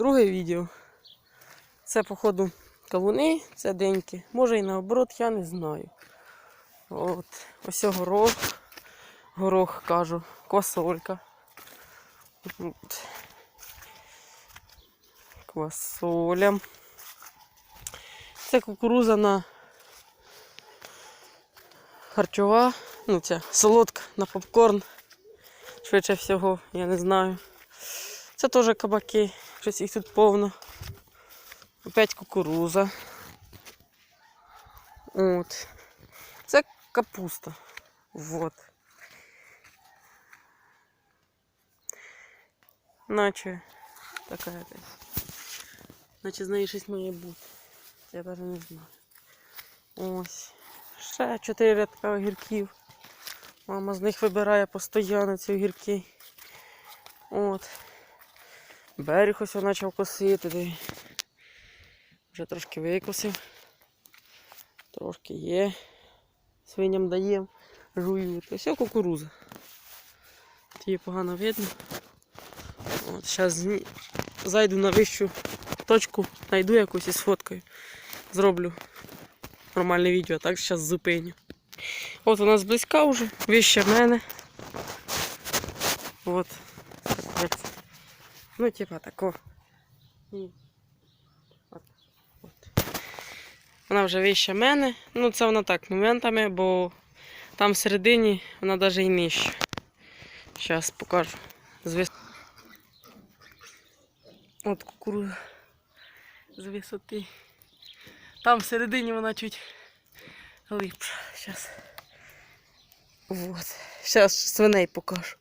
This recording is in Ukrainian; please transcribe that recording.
друге відео. Це, походу, кавуни, це деньки. Може і наоборот, я не знаю. От, ось горох, горох кажу, квасолька. От. Квасоля. Це кукуруза на харчова, ну ця солодка на попкорн. Швидше всього, я не знаю. Це теж кабаки, щось їх тут повно. Опять кукуруза. От. Це капуста. Вот. Наче така якась. Наче з неї щось має бути. Я навіть не знаю. Ось. Ще чотири рядка огірків. Мама з них вибирає постійно ці огірки. От. Берег ось почав косити. Вже трошки викосив. Трошки є. Свиням даємо. Жують. Ось кукуруза. Її погано видно. От, зараз зайду на вищу точку, знайду якусь і сфоткаю. Зроблю нормальне відео, так зараз зупиню. От вона зблизька вже, вище мене. От. От. Ну, типа тако. От. От. Вона вже вище мене. Ну, це вона так, моментами, бо там всередині вона навіть і нижча. Зараз покажу. З. От кукуруза з висоти. Там всередині вона чуть глибша. Зараз. Вот. Зараз свиней покажу.